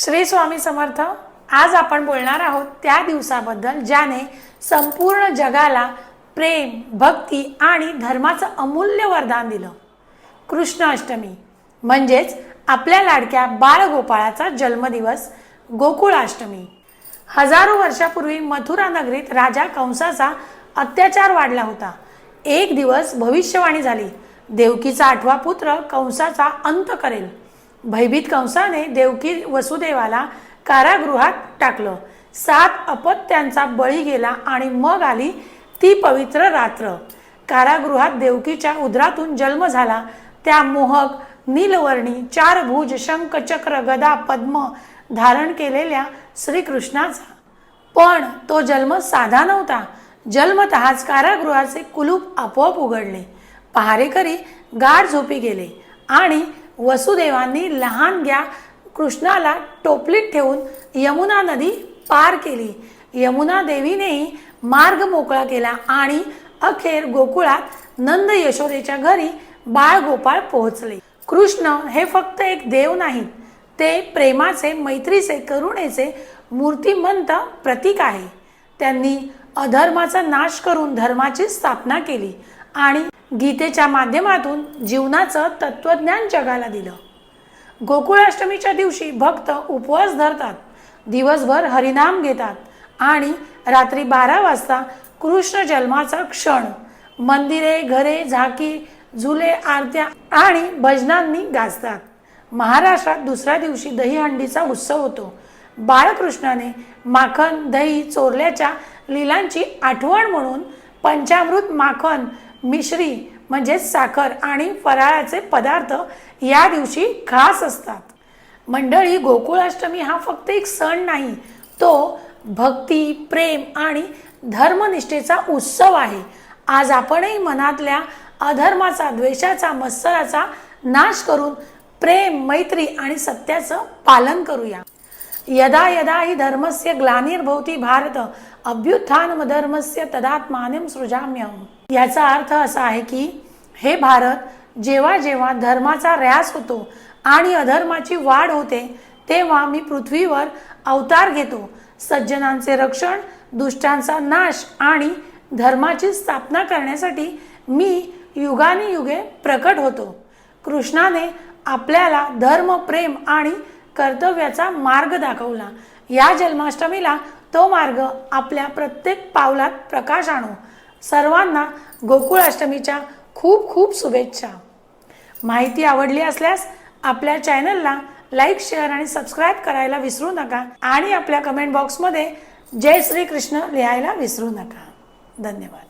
श्री स्वामी समर्थ आज आपण बोलणार आहोत त्या दिवसाबद्दल ज्याने संपूर्ण जगाला प्रेम भक्ती आणि धर्माचं अमूल्य वरदान दिलं. कृष्ण अष्टमी म्हणजेच आपल्या लाडक्या बाळगोपाळाचा जन्मदिवस गोकुळाष्टमी हजारो वर्षापूर्वी मथुरा नगरीत राजा कंसाचा अत्याचार वाढला होता. एक दिवस भविष्यवाणी झाली. देवकीचा आठवा पुत्र कंसाचा अंत करेल. भयभीत कंसाने देवकी वसुदेवाला कारागृहात टाकलं. सात अपत्यांचा बळी गेला आणि मग आली ती पवित्र रात्र. कारागृहात देवकीच्या उदरातून जन्म झाला. त्या मोहक नीलवर्णी चार भुज शंख चक्र गदा पद्म धारण केलेल्या श्रीकृष्णाचा. पण तो जन्म साधा नव्हता. जन्मतःच कारागृहाचे कुलूप आपोआप उघडले. पहारेकरी गाढ झोपी गेले आणि वसुदेवांनी लहान घ्या कृष्णाला टोपलीत ठेवून यमुना नदी पार केली. यमुना देवीनेही मार्ग मोकळा केला आणि अखेर गोकुळात नंद यशोदेच्या घरी बाळ गोपाळ पोहोचले. कृष्ण हे फक्त एक देव नाहीत ते प्रेमाचे मैत्रीचे करुणेचे मूर्तिमंत प्रतीक आहे. त्यांनी अधर्माचा नाश करून धर्माची स्थापना केली आणि गीतेच्या माध्यमातून जीवनाचं तत्वज्ञान जगाला दिलं. गोकुळाष्टमीच्या दिवशी भक्त उपवास धरतात दिवसभर हरिनाम घेतात आणि रात्री बारा वाजता कृष्ण जन्माचा क्षण मंदिरे घरे झाकी झुले आरत्या आणि भजनांनी गाजतात. महाराष्ट्रात दुसऱ्या दिवशी दहीहंडीचा उत्सव होतो. बाळकृष्णाने माखन दही चोरल्याच्या लिलांची आठवण म्हणून पंचामृत माखन मिश्री म्हणजेच साखर आणि फराळाचे पदार्थ या दिवशी खास असतात. मंडळी गोकुळाष्टमी हा फक्त एक सण नाही तो भक्ती प्रेम आणि धर्मनिष्ठेचा उत्सव आहे. आज आपणही मनातल्या अधर्माचा द्वेषाचा मत्सराचा नाश करून प्रेम मैत्री आणि सत्याचं पालन करूया. यदा यदा ही धर्मस्य ग्लानिर्भवती भारत अभ्युत्थान धर्मस्य तदात्मान्यम सृजाम्यहम याचा अर्थ असा आहे की हे भारत जेव्हा जेव्हा धर्माचा ऱ्यास होतो आणि अधर्माची वाढ होते तेव्हा मी पृथ्वीवर अवतार घेतो. सज्जनांचे रक्षण दुष्टांचा नाश आणि धर्माची स्थापना करण्यासाठी मी युगाने युगे प्रकट होतो. कृष्णाने आपल्याला धर्म प्रेम आणि कर्तव्याचा मार्ग दाखवला. या जन्माष्टमीला तो मार्ग आपल्या प्रत्येक पावलात प्रकाश आणो. सर्वांना गोकुळाष्टमीच्या खूप खूप शुभेच्छा. माहिती आवडली असल्यास आपल्या चॅनलला लाईक शेअर आणि सबस्क्राईब करायला विसरू नका आणि आपल्या कमेंट बॉक्समध्ये जय श्री कृष्ण लिहायला विसरू नका. धन्यवाद.